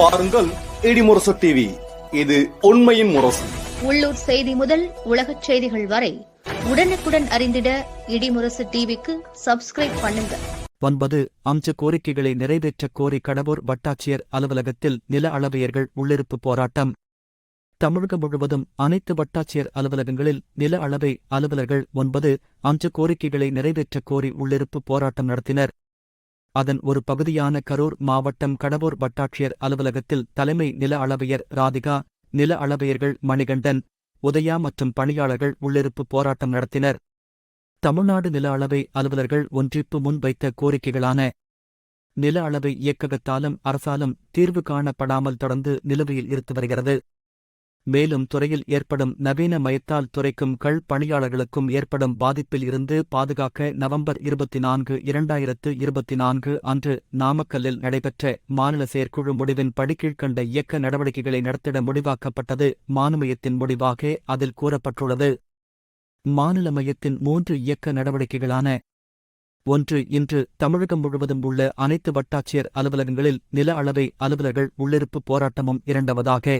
பாருங்கள் இடிமுரசு டிவி இது உண்மையின் முரசு. உள்ளூர் செய்தி முதல் உலகச் செய்திகள் வரை உடனுக்குடன் அறிந்திட இடிமுரசு டிவிக்கு சப்ஸ்கிரைப் பண்ணுங்க. ஒன்பது அம்ச கோரிக்கைகளை நிறைவேற்றக் கோரி கடவூர் வட்டாட்சியர் அலுவலகத்தில் நில அளவையர்கள் உள்ளிருப்பு போராட்டம். தமிழகம் முழுவதும் அனைத்து வட்டாட்சியர் அலுவலகங்களில் நில அளவை அலுவலர்கள் ஒன்பது அம்ச கோரிக்கைகளை நிறைவேற்றக் கோரி உள்ளிருப்பு போராட்டம் நடத்தினர். அதன் ஒரு பகுதியான கரூர் மாவட்டம் கடவூர் வட்டாட்சியர் அலுவலகத்தில் தலைமை நில அளவையர் ராதிகா நில அளவையர்கள் மணிகண்டன் உதயா மற்றும் பணியாளர்கள் உள்ளிருப்பு போராட்டம் நடத்தினர். தமிழ்நாடு நில அளவை அலுவலர்கள் ஒன்றிப்பு முன்வைத்த கோரிக்கைகளான நில அளவை இயக்ககத்தாலும் அரசாலும் தீர்வு காணப்படாமல் தொடர்ந்து நிலுவையில் இருந்து வருகிறது. மேலும் துறையில் ஏற்படும் நவீன மயத்தால் துறைக்கும் கள் பணியாளர்களுக்கும் ஏற்படும் பாதிப்பில் இருந்து பாதுகாக்க நவம்பர் இருபத்தி நான்கு இரண்டாயிரத்து இருபத்தி நான்கு அன்று நாமக்கல்லில் நடைபெற்ற மாநில செயற்குழு முடிவின் படிக்கீழ்கண்ட இயக்க நடவடிக்கைகளை நடத்திட முடிவாக்கப்பட்டது. மானுமயத்தின் முடிவாக அதில் கூறப்பட்டுள்ளது. மாநில மையத்தின் மூன்று இயக்க நடவடிக்கைகளான ஒன்று இன்று தமிழகம் முழுவதும் உள்ள அனைத்து வட்டாட்சியர் அலுவலகங்களில் நில அளவை அலுவலர்கள் உள்ளிருப்பு போராட்டமும் இரண்டாவதாக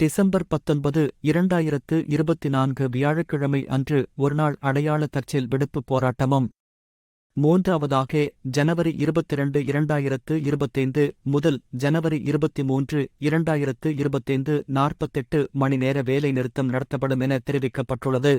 டிசம்பர் பத்தொன்பது இரண்டாயிரத்து இருபத்தி நான்கு வியாழக்கிழமை அன்று ஒருநாள் அடையாள தற்செயல் விடுப்பு போராட்டமும். மூன்றாவதாக ஜனவரி இருபத்திரண்டு இரண்டாயிரத்து இருபத்தைந்து முதல் ஜனவரி இருபத்தி மூன்று இரண்டாயிரத்து இருபத்தைந்து நாற்பத்தெட்டு மணி நேர வேலை நிறுத்தம் நடத்தப்படும் என தெரிவிக்கப்பட்டுள்ளது.